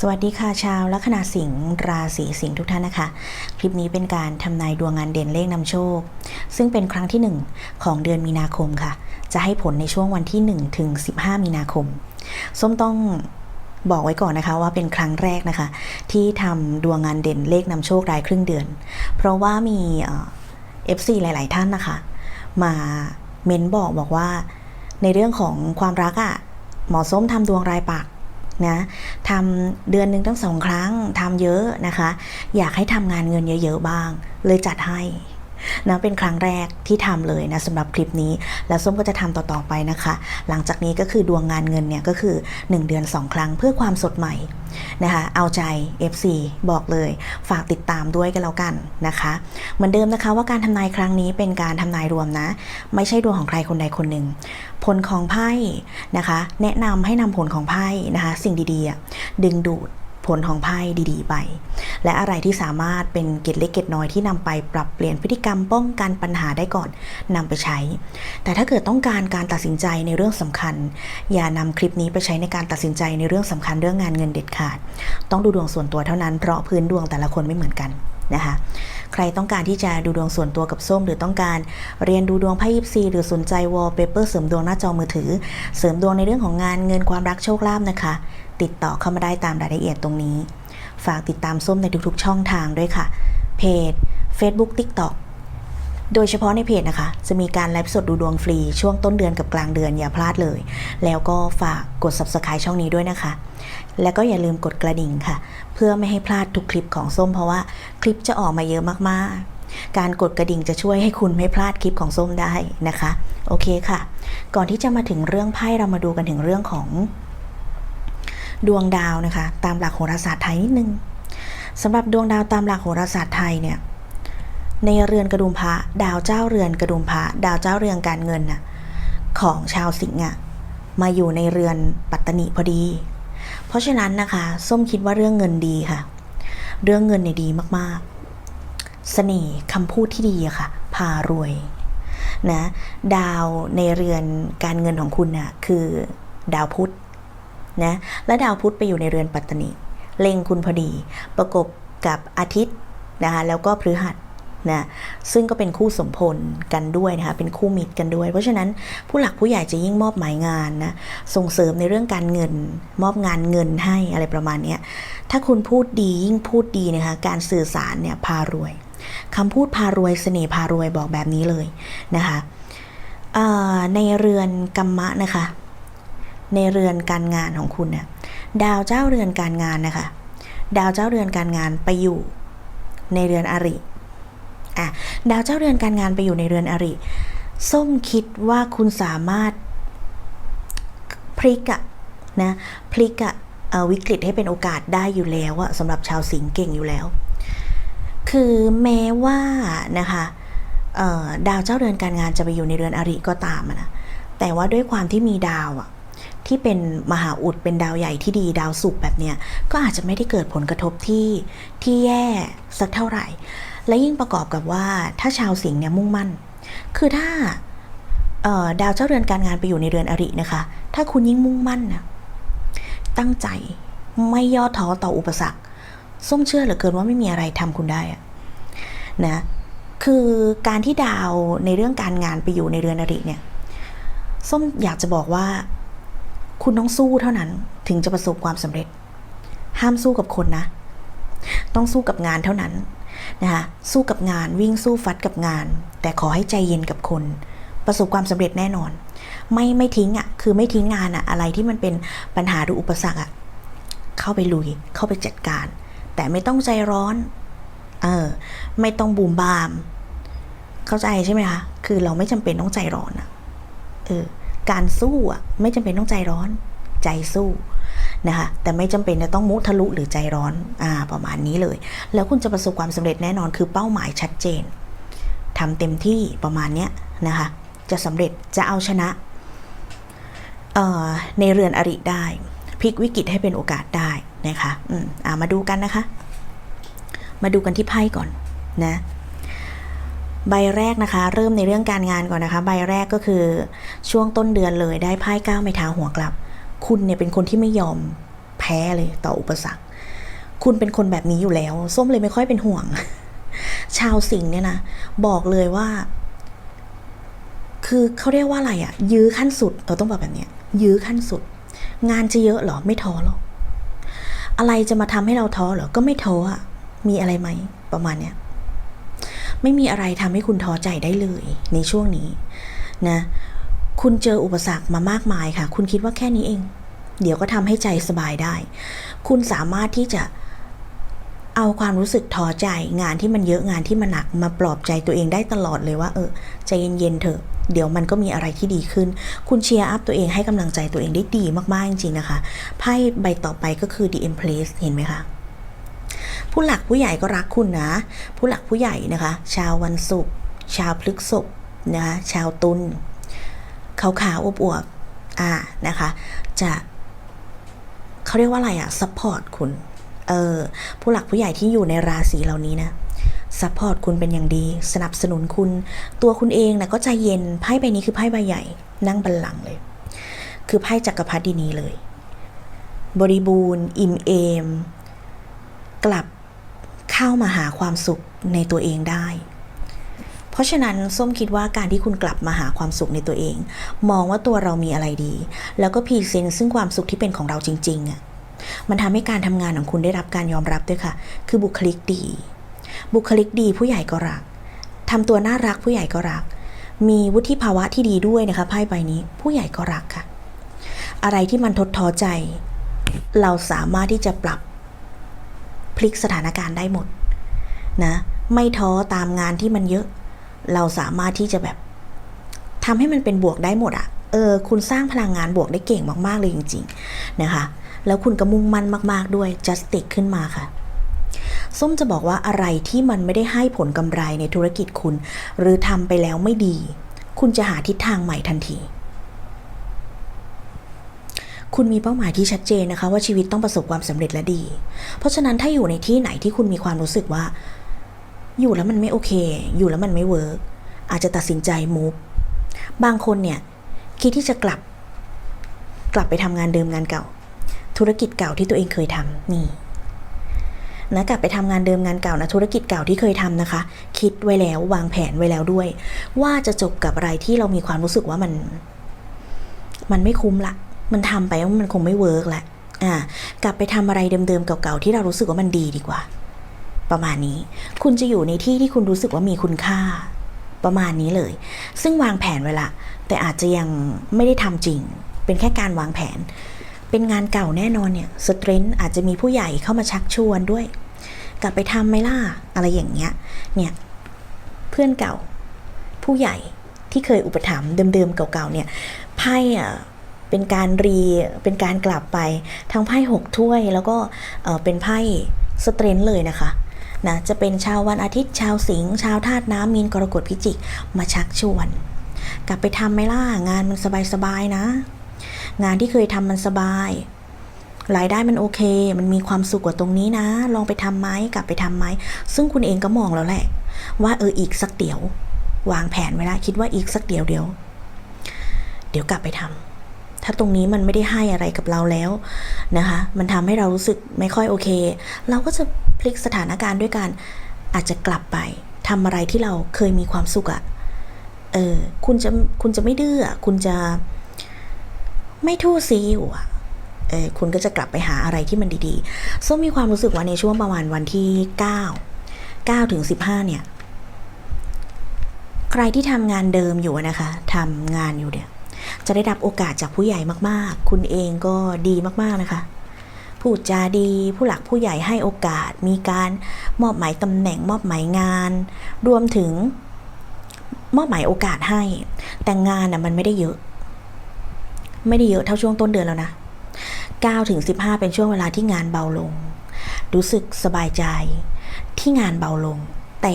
สวัสดีค่ะชาวลัคนาสิงห์ราศีสิงห์ทุกท่านนะคะ คลิปนี้เป็นการทำนายดวงงานเด่นเลขนำโชค ซึ่งเป็นครั้งที่ 1 ของเดือนมีนาคมค่ะ จะให้ผลในช่วงวันที่1ถึง15 มีนาคม ส้มต้องบอกไว้ก่อนนะคะว่าเป็นครั้งแรกนะคะ ที่ทำดวงงานเด่นเลขนำโชครายครึ่งเดือน เพราะว่ามีเอ่อ FC หลาย ๆ ท่านนะคะ มาเม้นบอกบอกว่าในเรื่องของความรักอะ่ะหมอส้มทำดวงรายปัก นะทำเดือนหนึ่งตั้งสองครั้งทำเยอะนะคะ อยากให้ทำงานเงินเยอะ ๆ บ้าง เลยจัดให้ นะเป็นครั้งแรกที่ทำเลยนะสำหรับคลิปนี้ แล้วส้มก็จะทำต่อๆไปนะคะ หลังจากนี้ก็คือดวงงานเงินเนี่ยก็คือ 1 เดือน 2 ครั้งเพื่อความสดใหม่นะคะเอาใจ FC บอกเลยฝากติดตามด้วยกันแล้วกันนะคะเหมือนเดิมนะคะว่าการทำนายครั้งนี้เป็นการทำนายรวมนะ ไม่ใช่ดวงของใครคนใดคนหนึ่ง ผลของไพ่นะคะ แนะนำให้นำผลของไพ่นะคะ สิ่งดีๆดึงดูด ผลของไพ่ดีๆ ไป และอะไรที่สามารถเป็นเกตเล็กเกตน้อยที่นำไปปรับเปลี่ยนพฤติกรรมป้องกันปัญหาได้ก่อนนำไปใช้ แต่ถ้าเกิดต้องการการตัดสินใจในเรื่องสำคัญ อย่านำคลิปนี้ไปใช้ในการตัดสินใจในเรื่องสำคัญเรื่องงานเงินเด็ดขาด ต้องดูดวงส่วนตัวเท่านั้นเพราะพื้นดวงแต่ละคนไม่เหมือนกันนะคะ ใครต้องการที่จะดูดวงส่วนตัวกับส้ม หรือต้องการเรียนดูดวงไพ่ยิปซีหรือสนใจวอลเปเปอร์เสริมดวงหน้าจอมือถือ เสริมดวงในเรื่องของงานเงินความรักโชคลาภนะคะ ติดต่อเข้ามาได้ตามรายละเอียดตรงนี้ ฝากติดตามส้มในทุกๆ ช่องทางด้วยค่ะ เพจ Facebook TikTok โดยเฉพาะในเพจนะคะ จะมีการไลฟ์สดดูดวงฟรีช่วงต้นเดือนกับกลางเดือนอย่าพลาดเลย แล้วก็ฝากกด Subscribe ช่องนี้ด้วยนะคะ แล้วก็อย่าลืมกดกระดิ่งค่ะ เพื่อไม่ให้พลาดทุกคลิปของส้มเพราะว่าคลิปจะออกมาเยอะมากๆ การกดกระดิ่งจะช่วยให้คุณไม่พลาดคลิปของส้มได้นะคะ โอเคค่ะ ก่อนที่จะมาถึงเรื่องไพ่เรามาดูกันถึงเรื่องของ ดวงดาวนะคะ ตามหลักโหราศาสตร์ไทยนิดนึงสำหรับดวงดาวตามหลักโหราศาสตร์ไทยเนี่ยในเรือนกระดุมพระดาวเจ้าเรือนกระดุมพระดาวเจ้าเรือนการเงินน่ะของชาวสิงห์อะมาอยู่ในเรือนปัตตนิพอดี เพราะฉะนั้นนะคะส้มคิดว่าเรื่องเงินดีค่ะ เรื่องเงินเนี่ยดีมากๆ เสน่ห์คำพูดที่ดีอะค่ะ พารวยนะดาวในเรือนการเงินของคุณน่ะคือดาวพุธนะและดาวพุธไปอยู่ในเรือนปัตตนิเล็งคุณพอดี ประกบกับอาทิตย์นะคะแล้วก็พฤหัส นะซึ่งก็เป็นคู่สมพลกันด้วยนะคะเป็นคู่มิตรกันด้วย เพราะฉะนั้นผู้หลักผู้ใหญ่จะยิ่งมอบหมายงานนะส่งเสริมในเรื่องการเงิน มอบงานเงินให้อะไรประมาณนี้ถ้าคุณพูดดียิ่งพูดดีนะคะการสื่อสารเนี่ยพารวยคำพูดพารวยเสน่ห์พารวยบอกแบบนี้เลยนะคะในเรือนกรรมะนะคะ ในเรือนการงานของคุณเนี่ยดาวเจ้าเรือนการงานนะคะ ดาวเจ้าเรือนการงานไปอยู่ในเรือนอริ อะดาวเจ้าเรือนการงานไปอยู่ในเรือนอริ ส้มคิดว่าคุณสามารถพลิกอะนะพลิกอะวิกฤตให้เป็นโอกาสได้อยู่แล้วอะสำหรับชาวสิงห์เก่งอยู่แล้ว คือแม้ว่านะคะดาวเจ้าเรือนการงานจะไปอยู่ในเรือนอริก็ตามนะแต่ว่าด้วยความที่มีดาวอะที่เป็นมหาอุดเป็นดาวใหญ่ที่ดีดาวสุขแบบเนี้ยก็อาจจะไม่ได้เกิดผลกระทบที่ที่แย่สักเท่าไหร่ และยิ่งประกอบกับว่าถ้าชาวสิงห์เนี่ยมุ่งมั่น คือถ้าดาวเจ้าเรือนการงานไปอยู่ในเรือนอรินะคะ ถ้าคุณยิ่งมุ่งมั่นนะตั้งใจไม่ย่อท้อต่ออุปสรรค ส้มเชื่อเหลือเกินว่าไม่มีอะไรทำคุณได้นะคือการที่ดาวในเรื่องการงานไปอยู่ในเรือนอริเนี่ยส้มอยากจะบอกว่า คุณต้องสู้เท่านั้นถึงจะประสบความสำเร็จ ห้ามสู้กับคนนะ ต้องสู้กับงานเท่านั้น นะคะสู้กับงานวิ่งสู้ฟัดกับงาน แต่ขอให้ใจเย็นกับคน ประสบความสำเร็จแน่นอน ไม่ไม่ทิ้งอะ่ะคือไม่ทิ้งงานอะ่ะอะไรที่มันเป็นปัญหาหรืออุปสรรคอะ่ะเข้าไปลุยเข้าไปจัดการ แต่ไม่ต้องใจร้อนเออไม่ต้องบูมบาม เข้าใจใช่ไหมคะคือเราไม่จำเป็นต้องใจร้อนอะเออการสู้อะไม่จำเป็นต้องใจร้อน ใจสู้ นะคะแต่ไม่จำเป็นจะต้องมุทะลุหรือใจร้อนอ่าประมาณนี้เลย แล้วคุณจะประสบความสำเร็จแน่นอนคือเป้าหมายชัดเจนทำเต็มที่ประมาณเนี้ยนะคะจะสำเร็จจะเอาชนะเอ่อในเรือนอริได้พลิกวิกฤตให้เป็นโอกาสได้นะคะอืมอ่ามาดูกันนะคะ มาดูกันที่ไพ่ก่อนนะใบแรกนะคะ เริ่มในเรื่องการงานก่อนนะคะ ใบแรกก็คือช่วงต้นเดือนเลยได้ไพ่ก้าวไม้เท้าหัวกลับ คุณเนี่ยเป็นคนที่ไม่ยอมแพ้เลยต่ออุปสรรค คุณเป็นคนแบบนี้อยู่แล้ว ส้มเลยไม่ค่อยเป็นห่วง ชาวสิงห์เนี่ยนะ บอกเลยว่า คือเขาเรียกว่าอะไรอะยื้อขั้นสุดเราต้องบอกแบบเนี้ยยื้อขั้นสุด งานจะเยอะหรอไม่ท้อหรอกอะไรจะมาทำให้เราท้อหรอก็ไม่ท้ออะมีอะไรไหมประมาณเนี้ยไม่มีอะไรทำให้คุณท้อใจได้เลย ในช่วงนี้นะ คุณเจออุปสรรคมามากมายค่ะ คุณคิดว่าแค่นี้เอง เดี๋ยวก็ทำให้ใจสบายได้ คุณสามารถที่จะเอาความรู้สึกท้อใจงานที่มันเยอะงานที่มันหนักมาปลอบใจตัวเองได้ตลอดเลยว่า เออใจเย็นๆเถอะ เดี๋ยวมันก็มีอะไรที่ดีขึ้น คุณเชียร์อัพตัวเองให้กำลังใจตัวเองได้ดีมากๆจริงๆนะคะไพ่ใบต่อไปก็คือ The Empress เห็นไหมคะผู้หลักผู้ใหญ่ก็รักคุณนะ ผู้หลักผู้ใหญ่นะคะ ชาววันศุกร์ชาวพฤกษภนะคะชาวตุล ขาวๆอวบๆอ่านะคะ จะเขาเรียกว่าอะไรอะซัพพอร์ตคุณเออผู้หลักผู้ใหญ่ที่อยู่ในราศีเหล่านี้นะซัพพอร์ตคุณเป็นอย่างดี สนับสนุนคุณ ตัวคุณเองนะก็ใจเย็นไพ่ใบนี้คือไพ่ใบใหญ่ นั่งบัลลังเลย คือไพ่จักรพรรดินีเลย บริบูรณ์ อิ่มเอม กลับเข้ามาหาความสุขในตัวเองได้ เพราะฉะนั้นส้มคิดว่าการที่คุณกลับมาหาความสุขในตัวเอง มองว่าตัวเรามีอะไรดี แล้วก็พรีเซนต์ซึ่งความสุขที่เป็นของเราจริงๆอะมันทำให้การทำงานของคุณได้รับการยอมรับด้วยค่ะ คือบุคลิกดี บุคลิกดีผู้ใหญ่ก็รักทำตัวน่ารักผู้ใหญ่ก็รัก มีวุฒิภาวะที่ดีด้วยนะคะไพ่ใบนี้ ผู้ใหญ่ก็รักค่ะ อะไรที่มันทดท้อใจ เราสามารถที่จะปรับ พลิกสถานการณ์ได้หมด นะ ไม่ท้อตามงานที่มันเยอะ เราสามารถที่จะแบบทำให้มันเป็นบวกได้หมดอะเออ คุณสร้างพลังงานบวกได้เก่งมาก ๆ เลยจริง ๆ นะคะ แล้วคุณก็มุ่งมั่นมาก ๆ ด้วย justice ขึ้นมาค่ะ ส้มจะบอกว่าอะไรที่มันไม่ได้ให้ผลกำไรในธุรกิจคุณ หรือทำไปแล้วไม่ดี คุณจะหาทิศทางใหม่ทันที คุณมีเป้าหมายที่ชัดเจนนะคะ ว่าชีวิตต้องประสบความสำเร็จและดี เพราะฉะนั้นถ้าอยู่ในที่ไหนที่คุณมีความรู้สึกว่า อยู่แล้วมันไม่โอเค อยู่แล้วมันไม่เวิร์กอาจจะตัดสินใจมูฟบางคนเนี่ย คิดที่จะกลับ กลับไปทำงานเดิมงานเก่า ธุรกิจเก่าที่ตัวเองเคยทำนี่นะกลับไปทำงานเดิมงานเก่านะธุรกิจเก่าที่เคยทำนะคะ คิดไว้แล้ววางแผนไว้แล้วด้วย ว่าจะจบกับอะไรที่เรามีความรู้สึกว่ามัน มันไม่คุ้มละ มันทำไปแล้วมันคงไม่เวิร์กละอ่ากลับไปทำอะไรเดิมๆเก่าๆที่เรารู้สึกว่ามันดีดีกว่า ประมาณนี้ คุณจะอยู่ในที่ที่คุณรู้สึกว่ามีคุณค่า ประมาณนี้เลย ซึ่งวางแผนไว้ละ แต่อาจจะยังไม่ได้ทำจริง เป็นแค่การวางแผน เป็นงานเก่าแน่นอนเนี่ยสเตรนท์อาจจะมีผู้ใหญ่เข้ามาชักชวนด้วย กลับไปทำไหมล่ะ อะไรอย่างเงี้ย เนี่ย เพื่อนเก่า ผู้ใหญ่ที่เคยอุปถัมภ์เดิมๆ เก่าๆ เนี่ยไพ่อะเป็นการรีเป็นการกลับไปทั้งไพ่หกถ้วย แล้วก็เเป็นไพ่สเตรนท์เลยนะคะ นะจะเป็นชาววันอาทิตย์ชาวสิงห์ชาวธาตุน้ำมีนกรกฎพิจิกมาชักชวน กลับไปทำไหมล่ะงานมันสบายๆนะ งานที่เคยทำมันสบายรายได้มันโอเค มันมีความสุขกว่าตรงนี้นะ ลองไปทำไหมกลับไปทำไหม ซึ่งคุณเองก็มองแล้วแหละ ว่าเอออีกสักเดี๋ยว วางแผนไว้ละคิดว่าอีกสักเดี๋ยวเดี๋ยว เดี๋ยวกลับไปทำ ถ้าตรงนี้มันไม่ได้ให้อะไรกับเราแล้วนะคะ มันทำให้เรารู้สึกไม่ค่อยโอเค เราก็จะพลิกสถานการณ์ด้วยการอาจจะกลับไปทำอะไรที่เราเคยมีความสุขอะเออคุณจะคุณจะไม่ดื้ออะคุณจะไม่ทู่ซีอยู่อะเออคุณก็จะกลับไปหาอะไรที่มันดีๆส้มมีความรู้สึกว่าในช่วงประมาณวันที่ 9 9ถึง15 เนี่ย ใครที่ทำงานเดิมอยู่นะคะทำงานอยู่เนี่ย จะได้รับโอกาสจากผู้ใหญ่มากๆ คุณเองก็ดีมากๆนะคะ พูดจาดีผู้หลักผู้ใหญ่ให้โอกาส มีการมอบหมายตำแหน่งมอบหมายงาน รวมถึงมอบหมายโอกาสให้ แต่งานน่ะมันไม่ได้เยอะ ไม่ได้เยอะเท่าช่วงต้นเดือนแล้วนะ9ถึง15 เป็นช่วงเวลาที่งานเบาลง รู้สึกสบายใจที่งานเบาลง แต่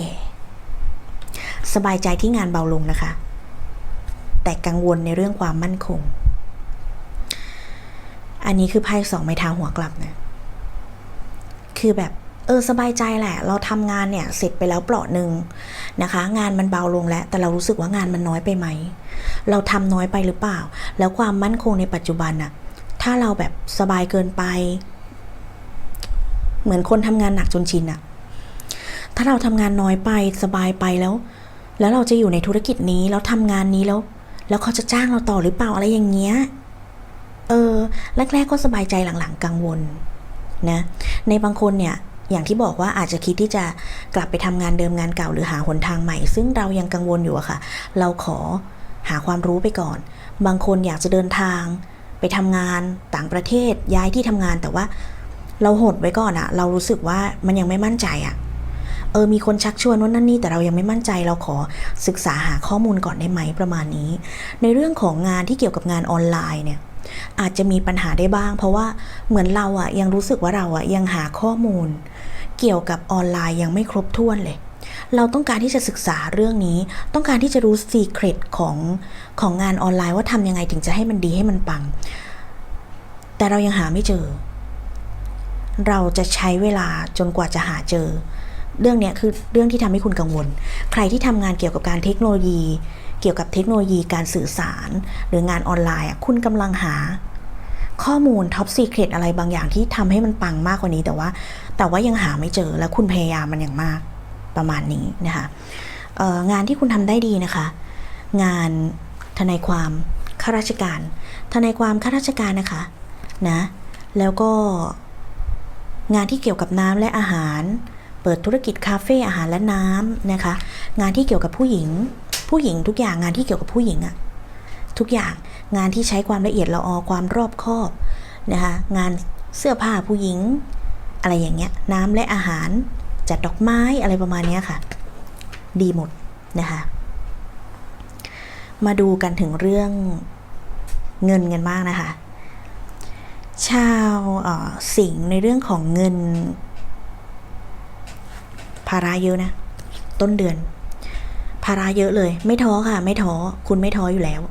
สบายใจที่งานเบาลงนะคะ แต่กังวลในเรื่องความมั่นคง อันนี้คือไพ่สองไม้เท้าหัวกลับนะ คือแบบเออสบายใจแหละ เราทำงานเนี่ยเสร็จไปแล้วเปราะหนึ่งนะคะ งานมันเบาลงแล้ว แต่เรารู้สึกว่างานมันน้อยไปไหม เราทำน้อยไปหรือเปล่า แล้วความมั่นคงในปัจจุบันน่ะ ถ้าเราแบบสบายเกินไป เหมือนคนทำงานหนักจนชินอะถ้าเราทำงานน้อยไปสบายไปแล้ว แล้วเราจะอยู่ในธุรกิจนี้แล้วทำงานนี้แล้ว แล้วเขาจะจ้างเราต่อหรือเปล่าอะไรอย่างเงี้ย เออ แรกๆก็สบายใจหลังๆ กังวลนะ ในบางคนเนี่ย อย่างที่บอกว่าอาจจะคิดที่จะกลับไปทำงานเดิมงานเก่าหรือหาหนทางใหม่ ซึ่งเรายังกังวลอยู่อะค่ะ เราขอหาความรู้ไปก่อน บางคนอยากจะเดินทาง ไปทำงานต่างประเทศย้ายที่ทำงานแต่ว่า เราหดไว้ก่อนอะเรารู้สึกว่ามันยังไม่มั่นใจอะ เออมีคนชักชวนว่านั่นนี่แต่เรายังไม่มั่นใจเราขอศึกษาหาข้อมูลก่อนได้ไหมประมาณนี้ ในเรื่องของงานที่เกี่ยวกับงานออนไลน์เนี่ยอาจจะมีปัญหาได้บ้าง เพราะว่าเหมือนเราอะยังรู้สึกว่าเราอะยังหาข้อมูล เกี่ยวกับออนไลน์ยังไม่ครบถ้วนเลย เราต้องการที่จะศึกษาเรื่องนี้ ต้องการที่จะรู้ซีเครตของของงานออนไลน์ว่าทำยังไงถึงจะให้มันดีให้มันปัง แต่เรายังหาไม่เจอ เราจะใช้เวลาจนกว่าจะหาเจอ เรื่องนี้คือเรื่องที่ทำให้คุณกังวล ใครที่ทำงานเกี่ยวกับการเทคโนโลยี เกี่ยวกับเทคโนโลยีการสื่อสาร หรืองานออนไลน์คุณกำลังหา ข้อมูลท็อปซีเครตอะไรบางอย่างที่ทำให้มันปังมากกว่านี้แต่ว่า แต่ว่ายังหาไม่เจอและคุณพยายามมันอย่างมากประมาณนี้นะคะงานที่คุณทำได้ดีนะคะ งานทนายความข้าราชการ ทนายความข้าราชการนะคะนะแล้วก็งานที่เกี่ยวกับน้ำและอาหาร เปิดธุรกิจคาเฟ่อาหารและน้ำนะคะ งานที่เกี่ยวกับผู้หญิง ผู้หญิงทุกอย่างงานที่เกี่ยวกับผู้หญิงอะทุกอย่างงานที่ใช้ความละเอียดละออความรอบคอบนะคะงานเสื้อผ้าผู้หญิง อะไรอย่างเงี้ยน้ำและอาหารจัดดอกไม้อะไรประมาณเนี้ยค่ะ ดีหมดนะคะมาดูกันถึงเรื่องเงินกันบ้างนะคะ ชาวสิงในเรื่องของเงิน ภาระเยอะนะ ต้นเดือน ภาระเยอะเลย ไม่ท้อค่ะ ไม่ท้อคุณไม่ท้ออยู่แล้ว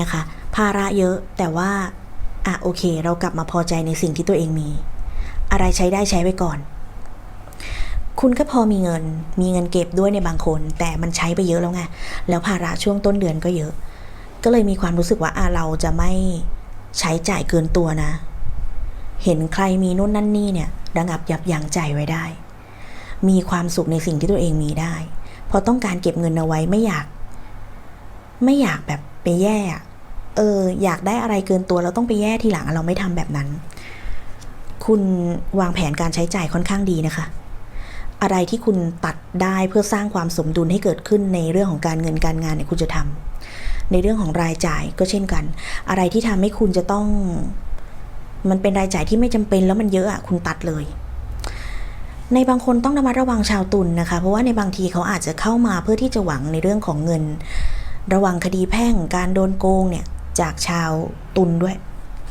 นะคะ ภาระเยอะแต่ว่าอะโอเค เรากลับมาพอใจในสิ่งที่ตัวเองมี อะไรใช้ได้ใช้ไว้ก่อน คุณก็พอมีเงิน มีเงินเก็บด้วยในบางคน แต่มันใช้ไปเยอะแล้วไงแล้วภาระช่วงต้นเดือนก็เยอะ ก็เลยมีความรู้สึกว่าอะเราจะไม่ใช้จ่ายเกินตัวนะ เห็นใครมีนู่นนั่นนี่เนี่ยระงับยับยั้งใจไว้ได้ มีความสุขในสิ่งที่ตัวเองมีได้ เพราะต้องการเก็บเงินเอาไว้ไม่อยาก ไม่อยากแบบไปแย่ เออ อยากได้อะไรเกินตัวเราต้องไปแย่ทีหลังเราไม่ทำแบบนั้น คุณวางแผนการใช้จ่ายค่อนข้างดีนะคะ อะไรที่คุณตัดได้เพื่อสร้างความสมดุลให้เกิดขึ้นในเรื่องของการเงินการงานเนี่ยคุณจะทำในเรื่องของรายจ่ายก็เช่นกัน อะไรที่ทำให้คุณจะต้อง มันเป็นรายจ่ายที่ไม่จำเป็นแล้วมันเยอะอะคุณตัดเลย ในบางคนต้องระมัดระวังชาวตุลนนะคะ เพราะว่าในบางทีเขาอาจจะเข้ามาเพื่อที่จะหวังในเรื่องของเงิน ระวังคดีแพ่งการโดนโกงเนี่ยจากชาวตุลด้วย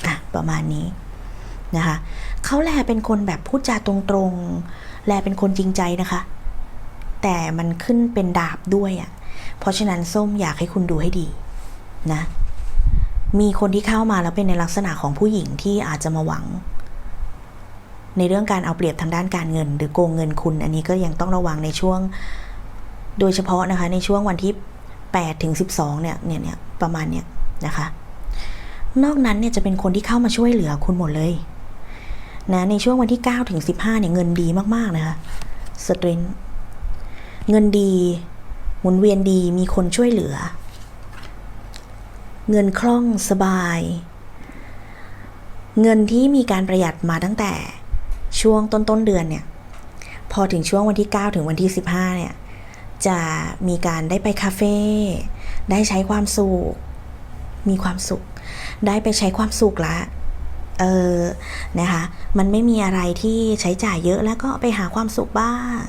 อะประมาณนี้นะคะเขาแลเป็นคนแบบพูดจาตรงๆ แลเป็นคนจริงใจนะคะ แต่มันขึ้นเป็นดาบด้วยอะ่ะเพราะฉะนั้นส้มอยากให้คุณดูให้ดีนะมีคนที่เข้ามาแล้วเป็นในลักษณะของผู้หญิงที่อาจจะมาหวัง ในเรื่องการเอาเปรียบทางด้านการเงิน หรือโกงเงินคุณ อันนี้ก็ยังต้องระวังในช่วง โดยเฉพาะนะคะในช่วงวันที่8ถึง12เนี่ยเนี่ยเนี่ยประมาณเนี่ยนะคะ นอกนั้นเนี่ยจะเป็นคนที่เข้ามาช่วยเหลือคุณหมดเลยนะในช่วงวันที่9ถึง15เนี่ยเงินดีมากๆนะคะสตรินเงินดี หมุนเวียนดีมีคนช่วยเหลือ เงินคล่องสบาย เงินที่มีการประหยัดมาตั้งแต่ ช่วงต้นต้นเดือนเนี่ย พอถึงช่วงวันที่ 9 ถึงวันที่ 15 เนี่ย จะมีการได้ไปคาเฟ่ได้ใช้ความสุข มีความสุข ได้ไปใช้ความสุขละเออนะคะ มันไม่มีอะไรที่ใช้จ่ายเยอะแล้วก็ไปหาความสุขบ้าง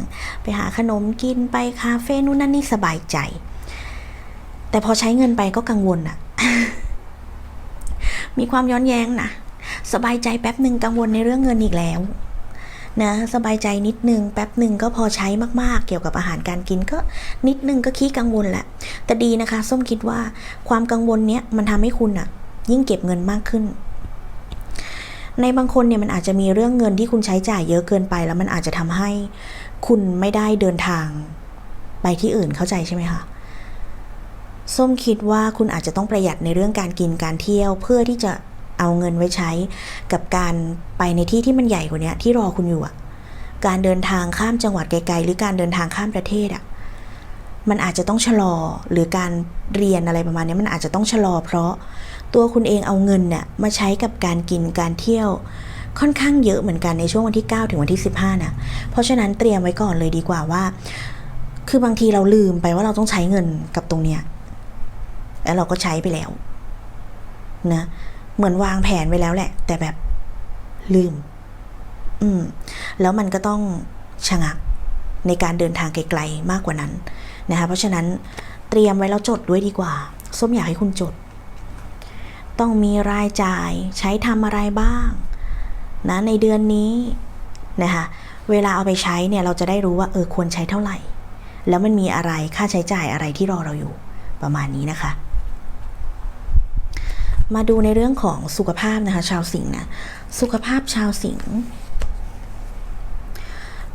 ไปหาขนมกินไปคาเฟ่นู่นนั่นนี่สบายใจ แต่พอใช้เงินไปก็กังวลอะมีความย้อนแย้งนะสบายใจแป๊บหนึ่งกังวลในเรื่องเงินอีกแล้ว นะสบายใจนิดนึงแป๊บหนึ่งก็พอใช้มากๆ เกี่ยวกับอาหารการกินก็นิดนึงก็ขี้กังวลแหละ แต่ดีนะคะ ส้มคิดว่าความกังวลเนี้ยมันทำให้คุณอะยิ่งเก็บเงินมากขึ้น ในบางคนเนี่ยมันอาจจะมีเรื่องเงินที่คุณใช้จ่ายเยอะเกินไป แล้วมันอาจจะทำให้คุณไม่ได้เดินทาง ไปที่อื่นเข้าใจใช่ไหมคะส้มคิดว่าคุณอาจจะต้องประหยัดในเรื่องการกินการเที่ยวเพื่อที่จะ เอาเงินไว้ใช้ กับการไปในที่ที่มันใหญ่กว่านี้ที่รอคุณอยู่อะการเดินทางข้ามจังหวัดไกลๆ หรือการเดินทางข้ามประเทศอะมันอาจจะต้องชะลอหรือการเรียนอะไรประมาณนี้มันอาจจะต้องชะลอ เพราะตัวคุณเองเอาเงินเนี่ยมาใช้กับการกินการเที่ยวค่อนข้างเยอะเหมือนกันในช่วงวันที่ 9 ถึงวันที่ 15นะเพราะฉะนั้นเตรียมไว้ก่อนเลยดีกว่าว่า คือบางทีเราลืมไปว่าเราต้องใช้เงินกับตรงเนี้ยแล้วเราก็ใช้ไปแล้วนะ เหมือนวางแผนไว้แล้วแหละ แต่แบบลืม อืม แล้วมันก็ต้องชะงักในการเดินทางไกลๆมากกว่านั้นนะคะ เพราะฉะนั้นเตรียมไว้แล้วจดด้วยดีกว่า ส้มอยากให้คุณจด ต้องมีรายจ่ายใช้ทำอะไรบ้าง นะในเดือนนี้นะคะเวลาเอาไปใช้เนี่ยเราจะได้รู้ว่าเออควรใช้เท่าไหร่ แล้วมันมีอะไรค่าใช้จ่ายอะไรที่รอเราอยู่ประมาณนี้นะคะ มาดูในเรื่องของสุขภาพนะคะ ชาวสิงห์นะสุขภาพชาวสิงห์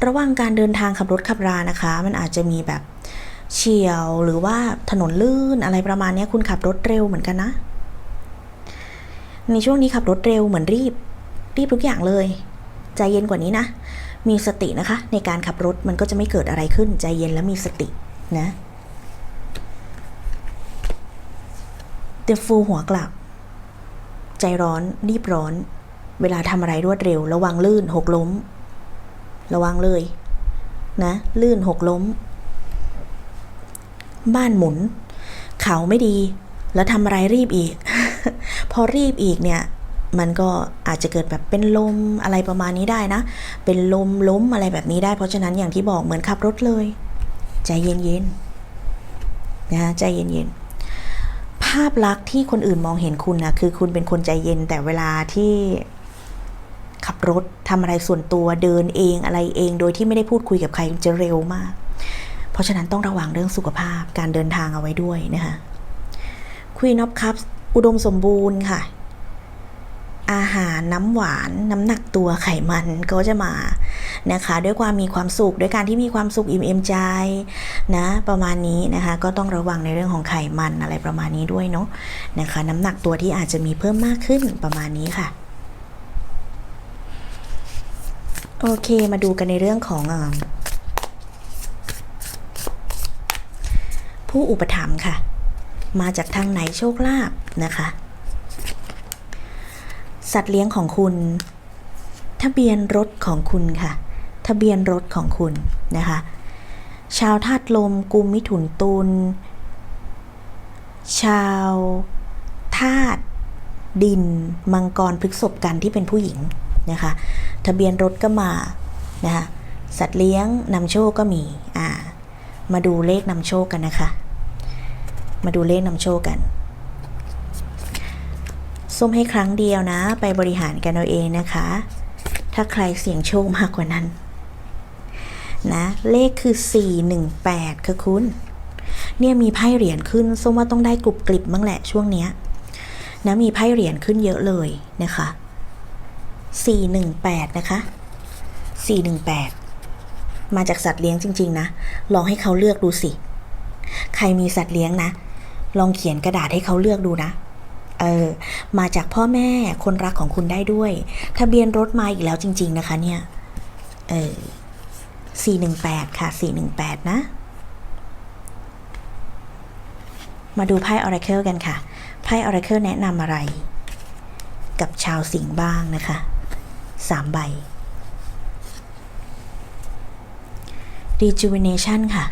ระหว่างการเดินทางขับรถขับรานะคะ มันอาจจะมีแบบเฉียวหรือว่าถนนลื่นอะไรประมาณนี้คุณขับรถเร็วเหมือนกันนะ ในช่วงนี้ขับรถเร็วเหมือนรีบ รีบทุกอย่างเลย ใจเย็นกว่านี้นะ มีสตินะคะ ในการขับรถมันก็จะไม่เกิดอะไรขึ้นใจเย็นและมีสตินะเดฟูหัวกลับ ใจร้อน รีบร้อน เวลาทำอะไรรวดเร็ว ระวังลื่นหกล้ม ระวังเลย นะ ลื่นหกล้ม บ้านหมุน เขาไม่ดี แล้วทำอะไรรีบอีก พอรีบอีกเนี่ย มันก็อาจจะเกิดแบบเป็นลมอะไรประมาณนี้ได้นะ เป็นลมล้มอะไรแบบนี้ได้ เพราะฉะนั้นอย่างที่บอกเหมือนขับรถเลย ใจเย็นๆนะใจเย็นๆ ภาพลักษณ์ที่คนอื่นมองเห็นคุณนะคือคุณเป็นคนใจเย็นแต่เวลาที่ขับรถทำอะไรส่วนตัวเดินเองอะไรเอง โดยที่ไม่ได้พูดคุยกับใครจะเร็วมาก เพราะฉะนั้นต้องระวังเรื่องสุขภาพการเดินทางเอาไว้ด้วยนะคะ Queen of Cups อุดมสมบูรณ์ค่ะ อาหารน้ำหวานน้ำหนักตัวไขมันก็จะมา นะคะ ด้วยความมีความสุขด้วยการที่มีความสุขอิ่มเอมใจนะประมาณนี้นะคะ ก็ต้องระวังในเรื่องของไขมันอะไรประมาณนี้ด้วยเนาะนะคะ น้ำหนักตัวที่อาจจะมีเพิ่มมากขึ้นประมาณนี้ค่ะโอเค มาดูกันในเรื่องของอผู้อุปถัมภ์ค่ะ มาจากทางไหนโชคลาภนะคะ สัตว์เลี้ยงของคุณ ทะเบียนรถของคุณค่ะ ทะเบียนรถของคุณนะคะ ชาวธาตุลมกุมมิถุนตุลชาวธาตุดิน มังกรพฤกษบกันที่เป็นผู้หญิงนะคะ ทะเบียนรถก็มานะคะสัตว์เลี้ยงนำโชคก็มีอ่ามาดูเลขนำโชคกันนะคะ มาดูเลขนำโชคกันส้มให้ครั้งเดียวนะ ไปบริหารกันเอาเองนะคะ ถ้าใครเสี่ยงโชคมากกว่านั้นนะเลขคือ 418 ค่ะคุณ เนี่ยมีไพ่เหรียญขึ้นส้มว่าต้องได้กรุบกริบบ้างแหละช่วงเนี้ยนะมีไพ่เหรียญขึ้นเยอะเลยนะคะ 418 นะคะ 418 มาจากสัตว์เลี้ยงจริง ๆ นะ ลองให้เขาเลือกดูสิ ใครมีสัตว์เลี้ยงนะ ลองเขียนกระดาษให้เขาเลือกดูนะ เออมาจากพ่อแม่คนรักของคุณได้ด้วย ทะเบียนรถมาอีกแล้วจริง ๆ นะคะเนี่ย เออ418ค่ะ418นะ มาดูไพ่ Oracle กันค่ะไพ่ Oracle แนะนำอะไร กับชาวสิงห์บ้างนะคะสามใบ rejuvenation ค่ะ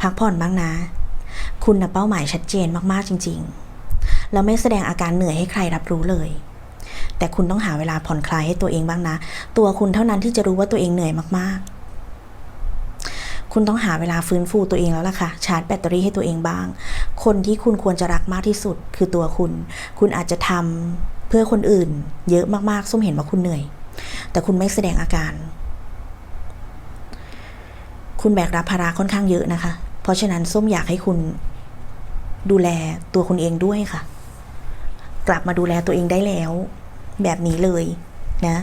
พักผ่อนบ้างนะ คุณนะเป้าหมายชัดเจนมาก ๆ จริง ๆ แล้วไม่แสดงอาการเหนื่อยให้ใครรับรู้เลย แต่คุณต้องหาเวลาผ่อนคลายให้ตัวเองบ้างนะ ตัวคุณเท่านั้นที่จะรู้ว่าตัวเองเหนื่อยมากๆ คุณต้องหาเวลาฟื้นฟูตัวเองแล้วล่ะค่ะ ชาร์จแบตเตอรี่ให้ตัวเองบ้าง คนที่คุณควรจะรักมากที่สุดคือตัวคุณ คุณอาจจะทำเพื่อคนอื่น เยอะมากๆ ส้มเห็นว่าคุณเหนื่อย แต่คุณไม่แสดงอาการคุณแบกรับภาระค่อนข้างเยอะนะคะ เพราะฉะนั้นส้มอยากให้คุณดูแลตัวคุณเองด้วยค่ะ กลับมาดูแลตัวเองได้แล้ว แบบนี้เลยนะ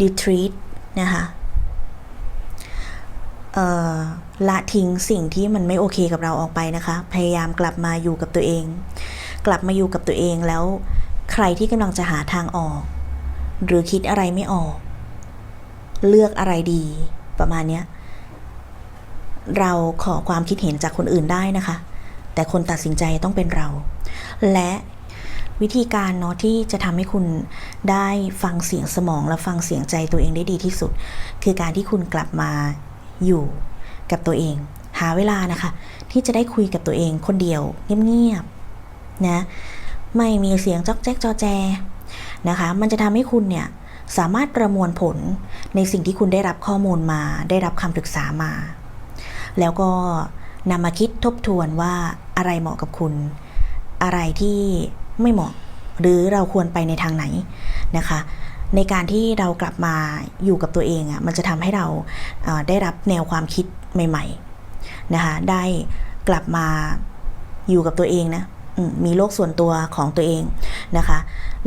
retreat นะคะละทิ้งสิ่งที่มันไม่โอเคกับเราออกไปนะคะ พยายามกลับมาอยู่กับตัวเอง กลับมาอยู่กับตัวเองแล้ว ใครที่กำลังจะหาทางออก หรือคิดอะไรไม่ออก เลือกอะไรดีประมาณเนี้ยเราขอความคิดเห็นจากคนอื่นได้นะคะ แต่คนตัดสินใจต้องเป็นเรา และ วิธีการเนาะที่จะทำให้คุณได้ฟังเสียงสมองและฟังเสียงใจตัวเองได้ดีที่สุด คือการที่คุณกลับมาอยู่กับตัวเอง หาเวลานะคะ ที่จะได้คุยกับตัวเองคนเดียวเงียบๆนะไม่มีเสียงจอกแจ๊กจอแจนะคะ มันจะทำให้คุณเนี่ยสามารถประมวลผลในสิ่งที่คุณได้รับข้อมูลมา ได้รับคำปรึกษามา แล้วก็นำมาคิดทบทวนว่าอะไรเหมาะกับคุณ อะไรที่ ไม่เหมาะ หรือเราควรไปในทางไหนนะคะ ในการที่เรากลับมาอยู่กับตัวเองอะ่ะมันจะทำให้เราได้รับแนวความคิดใหม่ๆนะคะได้กลับมาอยู่กับตัวเองนะมีโลกส่วนตัวของตัวเองนะคะ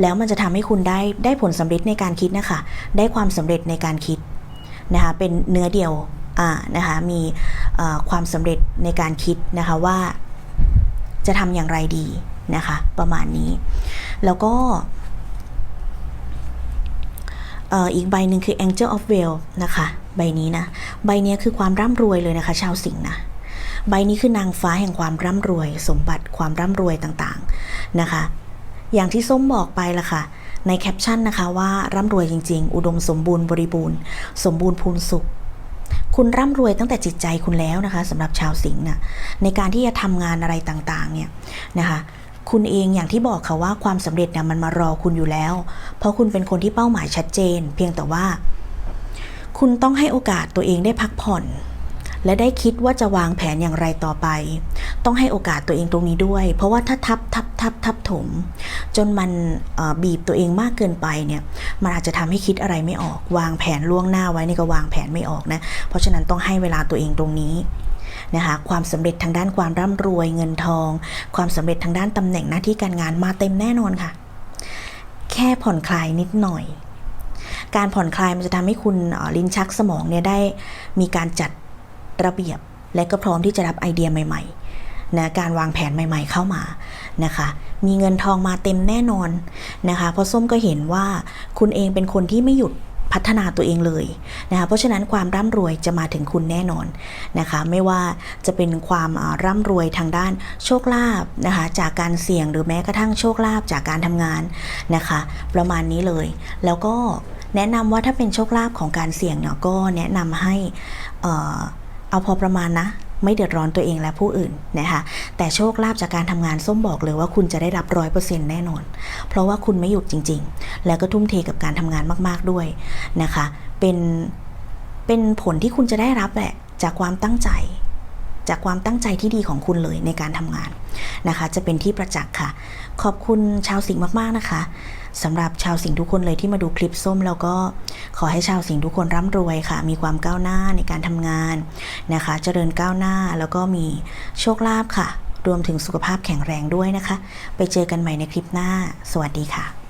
แล้วมันจะทำให้คุณได้ได้ผลสำเร็จในการคิดนะคะ ได้ความสำเร็จในการคิดนะคะ เป็นเนื้อเดียวอ่านะคะมีความสำเร็จในการคิดนะคะว่าจะทำอย่างไรดี นะคะ ประมาณนี้ แล้วก็อีกใบหนึ่งคือ Angel of Wealth นะคะ ใบนี้นะ ใบนี้คือความร่ำรวยเลยนะคะ ชาวสิงห์นะ ใบนี้คือนางฟ้าแห่งความร่ำรวย สมบัติความร่ำรวยต่างๆนะคะ อย่างที่ส้มบอกไปละค่ะ ในแคปชั่นนะคะว่าร่ำรวยจริง ๆ อุดมสมบูรณ์บริบูรณ์ สมบูรณ์พูนสุข คุณร่ำรวยตั้งแต่จิตใจคุณแล้วนะคะสำหรับชาวสิงห์นะในการที่จะทำงานอะไรต่างๆเนี่ยนะคะ คุณเองอย่างที่บอกค่ะว่าความสำเร็จเนี่ยมันมารอคุณอยู่แล้ว เพราะคุณเป็นคนที่เป้าหมายชัดเจน เพียงแต่ว่า คุณต้องให้โอกาสตัวเองได้พักผ่อน และได้คิดว่าจะวางแผนอย่างไรต่อไป ต้องให้โอกาสตัวเองตรงนี้ด้วย เพราะว่าถ้าทับทับทับทับถม จนมันบีบตัวเองมากเกินไปเนี่ยมันอาจจะทำให้คิดอะไรไม่ออก วางแผนล่วงหน้าไว้นี่ก็วางแผนไม่ออกนะเพราะฉะนั้นต้องให้เวลาตัวเองตรงนี้ นะคะความสำเร็จทางด้านความร่ำรวยเงินทอง ความสำเร็จทางด้านตำแหน่งหน้าที่การงานมาเต็มแน่นอนค่ะ แค่ผ่อนคลายนิดหน่อย การผ่อนคลายมันจะทำให้คุณลิ้นชักสมองเนี่ยได้มีการจัดระเบียบ และก็พร้อมที่จะรับไอเดียใหม่ๆนะการวางแผนใหม่ ๆ เข้ามานะคะ มีเงินทองมาเต็มแน่นอนนะคะเพราะส้มก็เห็นว่าคุณเองเป็นคนที่ไม่หยุด พัฒนาตัวเองเลยนะคะเพราะฉะนั้นความร่ำรวยจะมาถึงคุณแน่นอนนะคะไม่ว่าจะเป็นความอ่าร่ำรวยทางด้านโชคลาภนะคะจากการเสี่ยงหรือแม้กระทั่งโชคลาภจากการทำงานนะคะประมาณนี้เลย แล้วก็แนะนำว่าถ้าเป็นโชคลาภของการเสี่ยงเนาะก็แนะนำให้เอาพอประมาณนะ ไม่เดือดร้อนตัวเองและผู้อื่นนะคะแต่โชคลาภจากการทำงานส้มบอกเลยว่าคุณจะได้รับร้อยเปอร์เซ็นต์แน่นอน เพราะว่าคุณไม่หยุดจริง ๆ แล้วก็ทุ่มเทกับการทำงานมาก ๆด้วยนะคะ เป็นเป็นผลที่คุณจะได้รับแหละจากความตั้งใจ จากความตั้งใจที่ดีของคุณเลยในการทำงานนะคะ จะเป็นที่ประจักษ์ค่ะ ขอบคุณชาวสิงห์มากๆนะคะสำหรับชาวสิงห์ทุกคนเลยที่มาดูคลิปส้ม แล้วก็ขอให้ชาวสิงห์ทุกคนร่ำรวยค่ะ มีความก้าวหน้าในการทำงานนะคะ เจริญก้าวหน้าแล้วก็มีโชคลาภค่ะ รวมถึงสุขภาพแข็งแรงด้วยนะคะ ไปเจอกันใหม่ในคลิปหน้า สวัสดีค่ะ